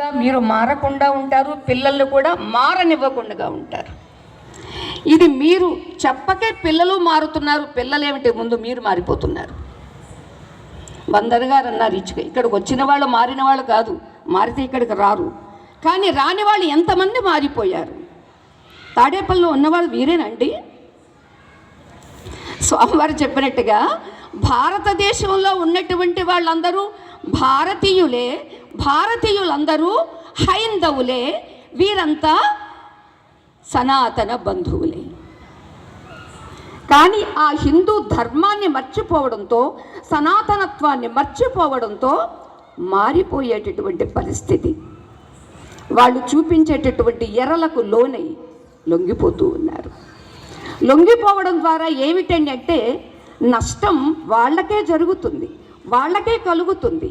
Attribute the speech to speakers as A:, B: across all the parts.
A: గా మీరు మారకుండా ఉంటారు పిల్లల్ని కూడా మారనివ్వకుండా ఉంటారు. ఇది మీరు చెప్పకే పిల్లలు మారుతున్నారు పిల్లలేమిటి ముందు మీరు మారిపోతున్నారు. వందర్ గారు అన్నారు ఇచ్చుక ఇక్కడికి వచ్చిన వాళ్ళు మారిన వాళ్ళు కాదు మారితే ఇక్కడికి రారు. కానీ రాని వాళ్ళు ఎంతమంది మారిపోయారు? తాడేపల్లిలో ఉన్నవాళ్ళు వీరేనండి? స్వామివారు చెప్పినట్టుగా భారతదేశంలో ఉన్నటువంటి వాళ్ళందరూ భారతీయులే భారతీయులందరూ హైందవులే వీరంతా సనాతన బంధువులే. కానీ ఆ హిందూ ధర్మాన్ని మర్చిపోవడంతో సనాతనత్వాన్ని మర్చిపోవడంతో మారిపోయేటటువంటి పరిస్థితి. వాళ్ళు చూపించేటటువంటి ఎరలకు లోనై లొంగిపోతూ ఉన్నారు. లొంగిపోవడం ద్వారా ఏమిటండి అంటే నష్టం వాళ్ళకే జరుగుతుంది. వాళ్ళకే కలుగుతుంది.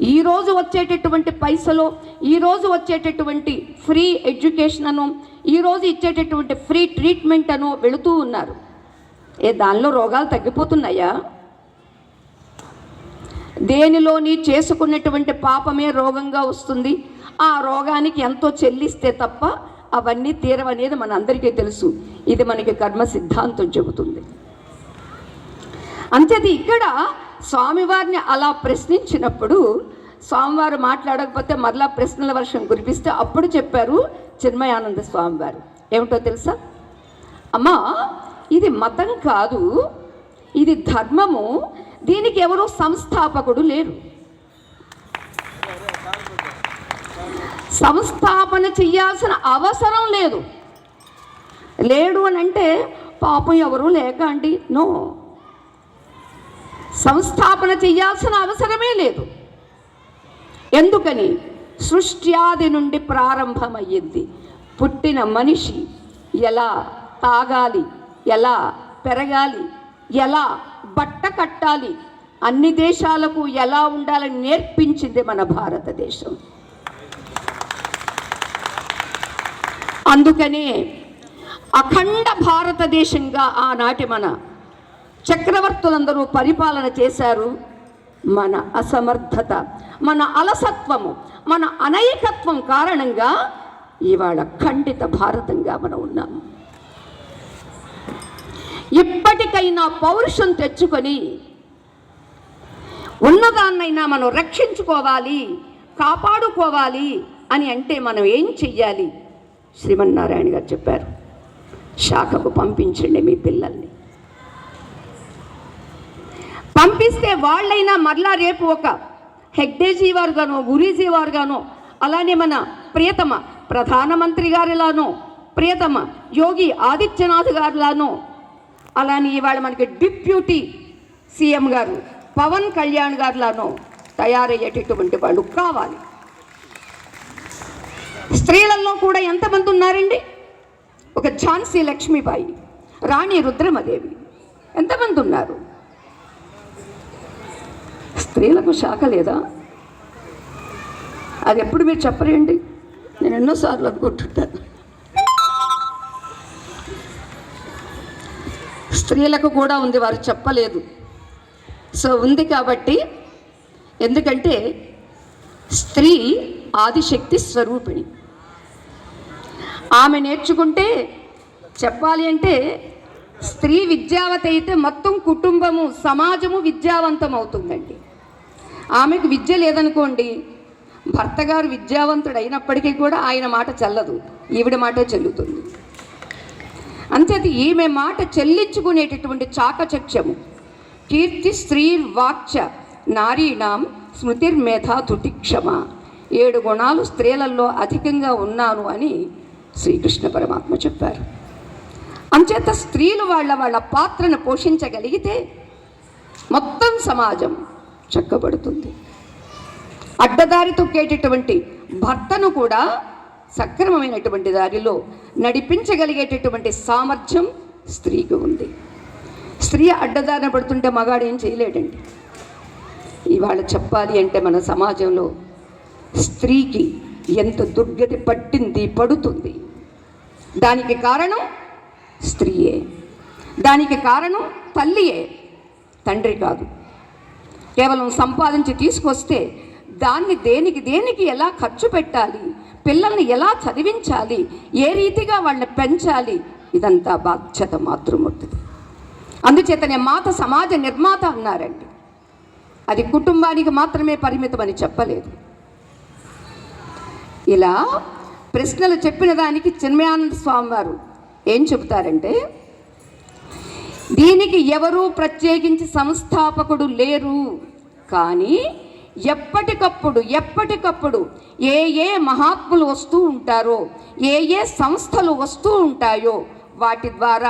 A: ఈరోజు వచ్చేటటువంటి పైసలు ఈరోజు వచ్చేటటువంటి ఫ్రీ ఎడ్యుకేషన్ అను ఈరోజు ఇచ్చేటటువంటి ఫ్రీ ట్రీట్మెంట్ అను వెళుతూ ఉన్నారు. ఏ దానిలో రోగాలు తగ్గిపోతున్నాయా? దేనిలోని చేసుకున్నటువంటి పాపమే రోగంగా వస్తుంది. ఆ రోగానికి ఎంతో చెల్లిస్తే తప్ప అవన్నీ తీరవనేది మనందరికీ తెలుసు. ఇది మనకి కర్మ సిద్ధాంతం చెబుతుంది. అంతేది ఇక్కడ స్వామివారిని అలా ప్రశ్నించినప్పుడు స్వామివారు మాట్లాడకపోతే మరలా ప్రశ్నల వర్షం కురిపిస్తే అప్పుడు చెప్పారు చిన్మయానంద స్వామివారు. ఏమిటో తెలుసా? అమ్మా ఇది మతం కాదు ఇది ధర్మము దీనికి ఎవరు సంస్థాపకుడు లేరు. సంస్థాపన చెయ్యాల్సిన అవసరం లేదు. లేడు అని అంటే పాపం ఎవరు లేక అండి. నో. సంస్థాపన చెయ్యాల్సిన అవసరమే లేదు. ఎందుకని? సృష్ట్యాది నుండి ప్రారంభమయ్యింది. పుట్టిన మనిషి ఎలా తాగాలి ఎలా పెరగాలి ఎలా బట్ట కట్టాలి అన్ని దేశాలకు ఎలా ఉండాలని నేర్పించింది మన భారతదేశం. అందుకనే అఖండ భారతదేశంగా ఆనాటి మన చక్రవర్తులందరూ పరిపాలన చేశారు మన అసమర్థత మన అలసత్వము మన అనైకత్వం కారణంగా ఇవాళ ఖండిత భారతంగా మనం ఉన్నాము. ఇప్పటికైనా పౌరుషం తెచ్చుకొని ఉన్నదాన్నైనా మనం రక్షించుకోవాలి కాపాడుకోవాలి అని అంటే మనం ఏం చెయ్యాలి? శ్రీమన్నారాయణ గారు చెప్పారు శాఖకు పంపించండి మీ పిల్లల్ని. తప్పిస్తే వాళ్ళైనా మరలా రేపు ఒక హెగ్డేజీ వారుగాను గురీజీ వారుగానో అలానే మన ప్రియతమ ప్రధానమంత్రి గారిలానో ప్రియతమ యోగి ఆదిత్యనాథ్ గారిలానో అలానే ఇవాళ మనకి డిప్యూటీ సీఎం గారు పవన్ కళ్యాణ్ గారిలానో తయారయ్యేటటువంటి వాళ్ళు కావాలి. స్త్రీలలో కూడా ఎంతమంది ఉన్నారండి? ఒక ఝాన్సీ లక్ష్మీబాయి రాణి రుద్రమదేవి ఎంతమంది ఉన్నారు? స్త్రీలకు శాఖ లేదా? అది ఎప్పుడు మీరు చెప్పరేంటి? నేను ఎన్నోసార్లు అనుకుంటుంటాను. స్త్రీలకు కూడా ఉంది వారు చెప్పలేదు. సో ఉంది కాబట్టి ఎందుకంటే స్త్రీ ఆదిశక్తి స్వరూపిణి. ఆమె నేర్చుకుంటే చెప్పాలి అంటే స్త్రీ విద్యావతి అయితే మొత్తం కుటుంబము సమాజము విద్యావంతం అవుతుందండి ఆమెకు విద్య లేదనుకోండి భర్త గారు విద్యావంతుడు అయినప్పటికీ కూడా ఆయన మాట చల్లదు ఈవిడ మాటే చెల్లుతుంది. అంచేది ఈమె మాట చెల్లించుకునేటటువంటి చాకచక్యము కీర్తి స్త్రీ వాక్చ నారీణాం స్మృతిర్మేధా తుతిక్షమ ఏడు గుణాలు స్త్రీలలో అధికంగా ఉన్నాను అని శ్రీకృష్ణ పరమాత్మ చెప్పారు. అంచేత స్త్రీలు వాళ్ళ వాళ్ళ పాత్రను పోషించగలిగితే మొత్తం సమాజం చక్కబడుతుంది. అడ్డదారి తొక్కేటటువంటి భర్తను కూడా సక్రమమైనటువంటి దారిలో నడిపించగలిగేటటువంటి సామర్థ్యం స్త్రీకి ఉంది. స్త్రీ అడ్డదారిన పడుతుంటే మగాడు ఏం చేయలేడండి. ఇవాళ చెప్పాలి అంటే మన సమాజంలో స్త్రీకి ఎంత దుర్గతి పట్టింది పడుతుంది. దానికి కారణం స్త్రీయే. దానికి కారణం తల్లియే. తండ్రి కాదు. కేవలం సంపాదించి తీసుకొస్తే దాన్ని దేనికి దేనికి ఎలా ఖర్చు పెట్టాలి? పిల్లల్ని ఎలా చదివించాలి? ఏ రీతిగా వాళ్ళని పెంచాలి? ఇదంతా బాధ్యత మాతృమూర్తిది అందుచేతనే మాత సమాజ నిర్మాత అన్నారండి. అది కుటుంబానికి మాత్రమే పరిమితమని చెప్పలేదు. ఇలా ప్రశ్నలు చెప్పిన దానికి చిన్మయానంద స్వామి వారు ఏం చెబుతారంటే దీనికి ఎవరూ ప్రత్యేకించి సంస్థాపకుడు లేరు. కానీ ఎప్పటికప్పుడు ఎప్పటికప్పుడు ఏ ఏ మహాత్ములు వస్తూ ఉంటారో ఏ ఏ సంస్థలు వస్తూ ఉంటాయో వాటి ద్వారా